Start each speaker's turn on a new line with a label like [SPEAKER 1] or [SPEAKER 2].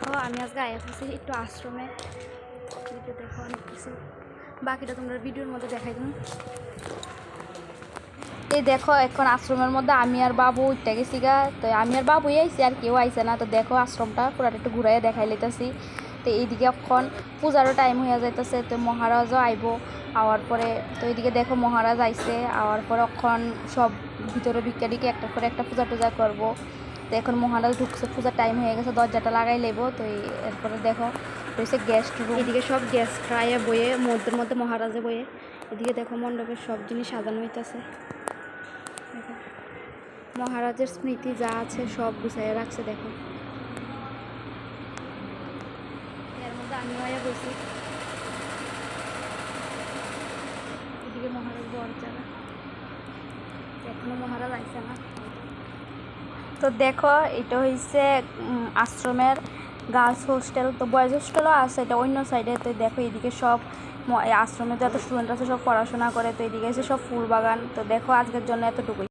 [SPEAKER 1] দেখো, আমি আজকে আয়া হচ্ছি একটু আশ্রমে। এদিকে দেখো অনেক কিছু। বাকিটা তোমরা ভিডিওর মধ্যে দেখাই তুমি এই দেখো, এখন আশ্রমের মধ্যে আমি আর বাবু উঠতে গেছি গা। তো আমি আর বাবুই আইছি, আর কেউ আইছে না। তো দেখো, আশ্রমটা পুরাটা একটু ঘুরাই দেখাই লইতেছি। তো এইদিকে এখন পূজারও টাইম হয়ে যাইতেছে। তো মহারাজও আইব আওয়ার পরে। তো এইদিকে দেখো, মহারাজ আইছে আওয়ার পরে এখন সব ভিতরে ভিক্ষারিকে একটা করে একটা পূজা টুজা করব। তো এখন মহারাজ ঢুকছে, পূজার টাইম হয়ে গেছে, দরজাটা লাগাই লেবো, তো এরপরে দেখো, রয়েছে গেস্ট রুম এদিকে সব গেস্ট আয়া বইয়ে, মধ্যের মধ্যে মহারাজে বইয়ে, এদিকে দেখো মণ্ডপের সব জিনিস সাজানো হইতেছে। মহারাজের স্মৃতি যা আছে সব গুছাইয়া রাখছে, দেখো। এর মধ্যে আমি হয়ে বসি এদিকে মহারাজ বরচারা এখনও মহারাজ আইসে না। তো দেখো, এটা হইছে আশ্রমের গার্লস হোস্টেল তো বয়েজ হোস্টেলও আছে, এটা অন্য সাইডে তো দেখো এদিকে সব আশ্রমে যত স্টুডেন্ট আছে, সব পড়াশোনা করে। তো এদিকে সব ফুল বাগান তো দেখো, আজকের জন্য এতটুকুই।